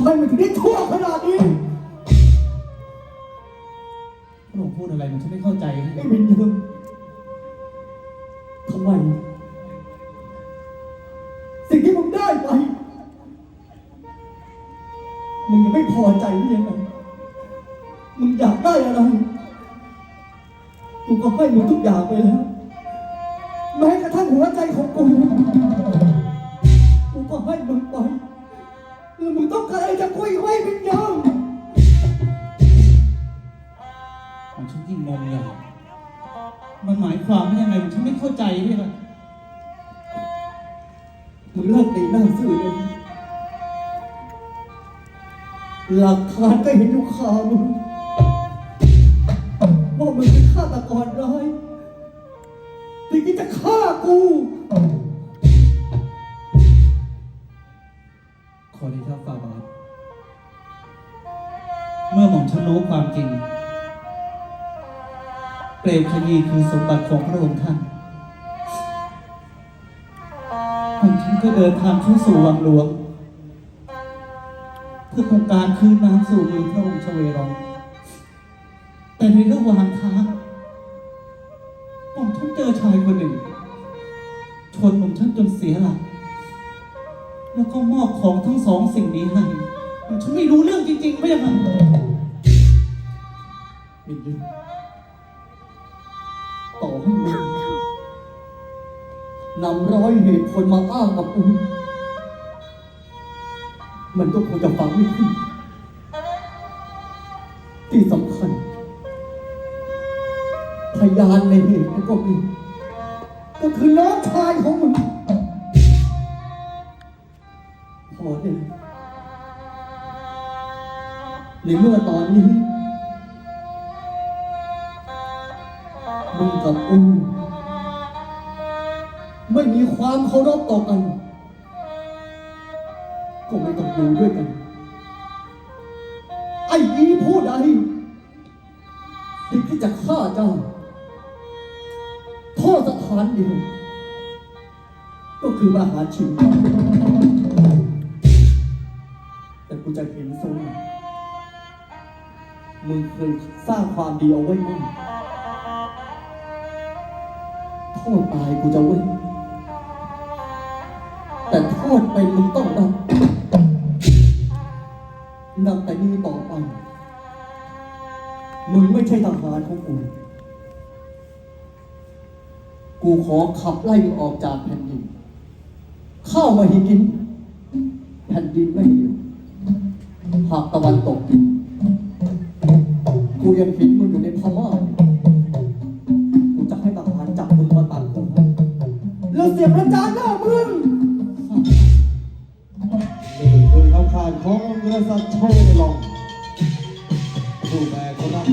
ำไมมันถึงได้ชั่วขนาดนี้พระองค์พูดอะไรมันฉันไม่เข้าใจนะไอ้วินเดิมทำไม สิ่งที่มึงได้ไป มึงยังไม่พอใจหรือยังไงมึงอยากได้อะไร กูก็ให้มึงทุกอย่างไปแล้ว แม้กระทั่งหัวใจของกู กูก็ให้มึงไป แล้วมึงต้องการอะไรจากกูอีกไหมวิญญาณของฉันยิ่งงงใหญ่มันหมายความว่ายังไงมันฉันไม่เข้าใจพี่ละมึงเลิกตีหน้าซื่อเลยนะหลักฐานก็เห็นอยู่ข่าวมึงว่ามึงเป็นฆาตกรร้ายที่คิดจะฆ่ากู ท้าฝ่าบาทเมื่อหม่อมฉันรู้ความจริง เปลวขยีคือสมบัติของพระองค์ท่านหม่อมฉันก็เดินทางเข้าสู่วังหลวง เพื่อต้องการคืนน้ำสู่มือพระองค์ชเวรอง แต่ในระหว่างทางหม่อมฉันเจอชายคนหนึ่ง ชนหม่อมฉันจนเสียหลัก แล้วก็มอบของทั้งสองสิ่งนี้ให้ฉันไม่รู้เรื่องจริงๆไม่ยังไงวิญญาณต่อให้มึงนำร้อยเหตุผลมาอ้างกับกูมันก็คงจะฟังไม่ขึ้น ที่สำคัญ พยานในเหตุนั้นก็มีก็คือน้องชายของมึง พอเนี่ยในเมื่อตอนนี้มึงกับกูไม่มีความเคารพต่อกัน ก็ไม่ต้องอยู่ด้วยกัน ไอ้อีผู้ใดที่จะฆ่าเจ้าโทษสถานเดียวก็คือประหารชีวิต กูจะเห็นโซนมึงเคยสร้างความดีเอาไว้มึงโทษตายกูจะเว้นแต่โทษเป็นมึงต้องรับนับแต่นี้ต่อไป มึงไม่ใช่ทหารของกู กูขอขับไล่มึงออกจากแผ่นดิน เข้ามาห้กิน แผ่นดินไม่เดีย หากตะวันตก กูยังเห็นมึงอยู่ในพม่ากูจะให้ทหารจับมึงมาตัดหัวแล้วเสียบประจานหน้ามึงนี่คือคำขาดของกษัตริย์โชลองผู้แบกรับ